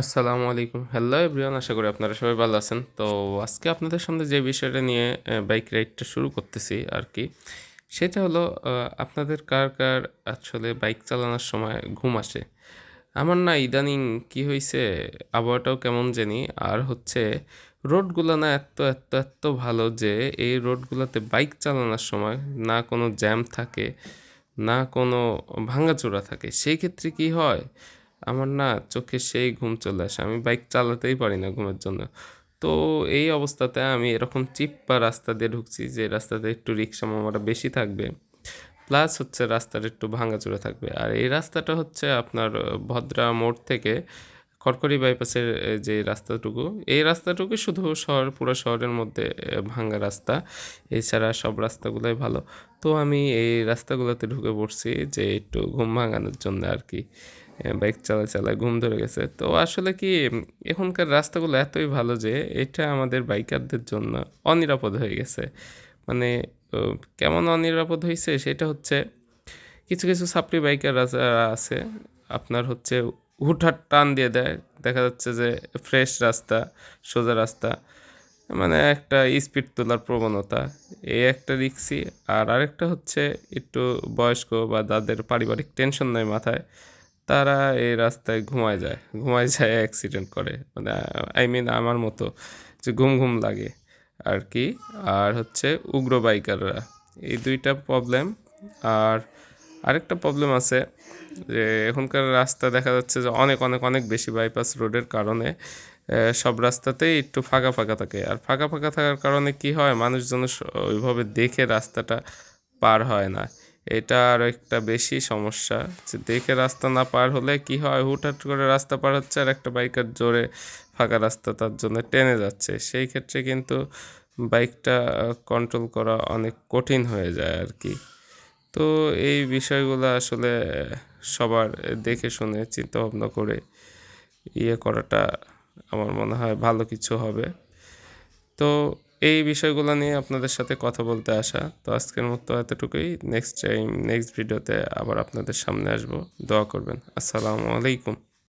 আসসালামু আলাইকুম। Hello everyone আশা করি আপনারা সবাই ভালো আছেন। তো আজকে আপনাদের সামনে যে বিষয়টা নিয়ে বাইক রাইডটা শুরু করতেছি আর কি সেটা হলো আপনাদের কার কার আসলে বাইক চালানোর সময় ঘুম আসে? আমার না ইদানিং কি হয়েছে আবহাওয়াটাও কেমন জানি, আর হচ্ছে রোডগুলো না এত এত এত ভালো যে এই রোডগুলোতে বাইক চালানোর সময় না কোনো জ্যাম থাকে, না কোনো ভাঙাচোরা থাকে। সেই ক্ষেত্রে কি হয় আমার না চোখে সেই ঘুম চলে আসে। আমি বাইক চালাতেই পারি না ঘুমের জন্য। তো এই অবস্থাতে আমি এরকম চিপ্পা রাস্তা দিয়ে ঢুকছি যে রাস্তাতে একটু রিক্সা মামাটা বেশি থাকবে। প্লাস হচ্ছে রাস্তাটা একটু ভাঙাচোরা থাকবে। আর এই রাস্তাটা হচ্ছে আপনার ভদ্রা মোড় থেকে খড়খড়ি বাইপাসের যে রাস্তাটুকু এই রাস্তাটুকু শুধু শহর পুরো শহরের মধ্যে আহ, ভাঙা রাস্তা। এছাড়া সব রাস্তাগুলোই ভালো। তো আমি এই রাস্তাগুলোতে ঢুকে পড়ছি যে একটু ঘুম ভাঙানোর জন্য আর কি। বাইক চালা চালায় ঘুম ধরে গেছে। তো আসলে কি এখনকার রাস্তাগুলো এতই ভালো যে এটা আমাদের বাইকারদের জন্য অনিরাপদ হয়ে গেছে। মানে কেমন অনিরাপদ হয়েছে সেটা হচ্ছে, কিছু কিছু সাপ্লি বাইকার আছে। আপনার হচ্ছে হুটহাট টান দিয়ে দেয়। দেখা যাচ্ছে যে ফ্রেশ রাস্তা, সোজা রাস্তা মানে একটা স্পিড তোলার প্রবণতা। এই একটা রিক্সি আর আরেকটা হচ্ছে একটু বয়স্ক বা যাদের পারিবারিক টেনশন নেই মাথায় তারা এই রাস্তায় ঘুমায় যায় ঘুমায় যায় অ্যাক্সিডেন্ট করে। মানে আই মিন আমার মতো যে ঘুম ঘুম লাগে আর কি। আর হচ্ছে উগ্র বাইকাররা এই দুইটা প্রবলেম আর আরেকটা প্রবলেম আছে যে, এখনকার রাস্তা দেখা যাচ্ছে যে অনেক অনেক অনেক বেশি বাইপাস রোডের কারণে সব রাস্তাতেই একটু ফাঁকা ফাঁকা থাকে। আর ফাঁকা ফাঁকা থাকার কারণে কি হয়? মানুষজন ওইভাবে দেখে রাস্তাটা পার হয় না। এটা আরও একটা বেশি সমস্যা। যে দেখে রাস্তা না পার হলে কি হয়? হুটহাট করে রাস্তা পার হচ্ছে আর একটা বাইকের জোরে ফাঁকা রাস্তা তার জন্য টেনে যাচ্ছে। সেই ক্ষেত্রে কিন্তু বাইকটা কন্ট্রোল করা অনেক কঠিন হয়ে যায় আর কি তো এই বিষয়গুলো আসলে সবার দেখে শুনে চিন্তা ভাবনা করে ইয়ে করাটা আমার মনে হয় ভালো কিছু হবে। তো এই বিষয়গুলো নিয়ে আপনাদের সাথে কথা বলতে আসা। তো আজকের মতো এতটুকুই। নেক্সট টাইম নেক্সট ভিডিওতে আবার আপনাদের সামনে আসব। দোয়া করবেন। আসসালামু আলাইকুম।